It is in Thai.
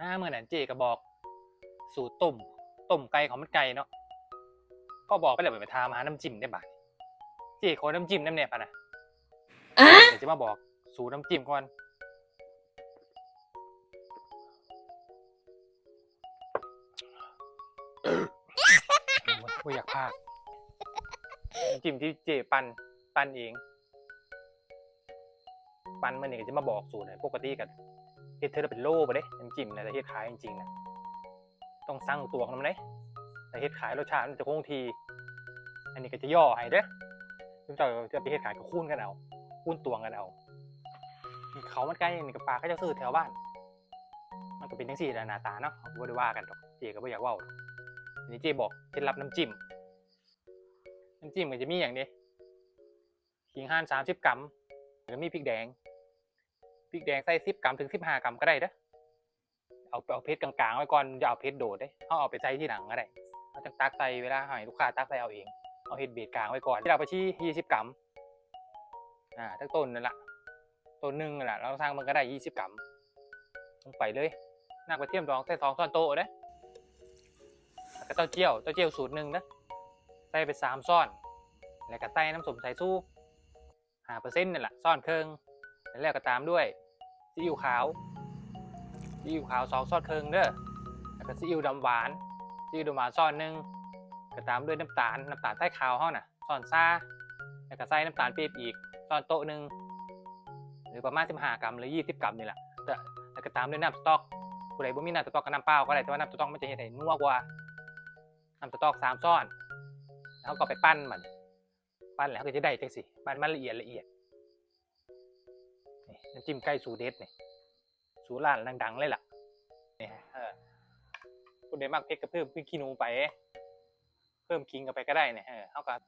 อ่าเมื่อนั้นเจก็บอก สูตรต้มต้มไก่ของมันไก่เนาะก็บอกไปแล้วไปทามาหาน้ำจิ้มได้บ่าดเจขอน้ำจิ้มน้ำเนี่ยปะนะเดี๋ยวจะมาบอก สูตรน้ำจิ้มก่อนไม่อยากพากน้ำจิ้มที่เจปันปันเอง ปันมันนี่ก็จะมาบอกสูตรให้ปกติกัน เฮ็ดเธอละเป็นโลไปเด้น้ำจิ้มนะแต่เฮ็ดขายจริงๆนะต้องสั่งตัวของมันเด้แต่เฮ็ดขายรสชาติมันจะคงที อันนี้ก็จะย่อให้เด้อทุกเจ้าจะไปเฮ็ดขายก็คูณกันเอาคูณตวงกันเอาเขามันใกล้นี่กับปลาเขาจะซื้อแถวบ้าน มันก็เป็นจังซี่แหละน้าตาเนาะเขาก็บ่ได้ว่ากันดอกเจก็บ่อยากว้าดอกอันนี้เจบอกเคล็ดลับน้ำจิ้มน้ำจิ้มมันจะมีอย่างนี้ขิงห่าน30กรัมแล้วก็มีพริกแดง พริกแดงใส่สิบกรัมถึงสิบห้ากรัมก็ได้เด้อเอาเอาเพชรกลางๆไว้ก่อนอย่าเอาเพชรโดดเด้เขาเอาไปใส่ที่หลังก็ได้เขาจะตักใส่เวลาให้ลูกค้าตักใส่เอาเองเอาเห็ดเบียดกลางไว้ก่อนที่เราไปชี้ยี่สิบกรัมอ่าทั้งต้นนั่นแหละต้นหนึ่งนั่นแหละเราสร้างมันก็ได้ยี่สิบกรัมลงไปเลยน้ากระเทียมดองใส่สองช้อนโต๊ะเด้อแล้วก็เต้าเจี้ยวเต้าเจี้ยวสูตรหนึ่งนะใส่ไปสามช้อน แล้วก็ใส่น้ำส้มสายชูห้าเปอร์เซ็นต์นั่นแหละช้อนเครึ่องแล้วก็ตามด้วย ซีอิ๊วขาวซีอิ๊วขาวสองซอสเคิงเด้อแล้วก็ซีอิ๊วดำหวานซีอิ๊วดำหวานซอนหนึ่งก็ตามด้วยน้ำตาลน้ำตาลใต้ขาวเฮาน่ะซอนซ่าแล้วก็ใส่น้ำตาลปี๊บอีกซอนโต๊ะหนึ่งหรือประมาณ15กรัมหรือ20กรัมนี่แหละแต่แล้วก็ตามด้วยน้ำสต๊อกผู้ใดบ่มีน้ำสต๊อกก็น้ำเปล่าก็ได้แต่ว่าน้ำสต๊อกมันจะเฮ็ดให้นัวกว่าน้ำสต๊อกสามช้อนแล้วก็ไปปั้นมัน ปั้นแล้วก็จะได้จังสิปั้นมันละเอียดละเอียด นี่น้ำจิ้มไก่สูตรเด็ดนี่สูตรร้านดังๆเลยล่ะนี่ฮะเออคุณเดมักเพชรก็เพิ่มพริกขี้หนูไป เพิ่มคิงกันไปก็ได้เนี่ยเออเท่ากับ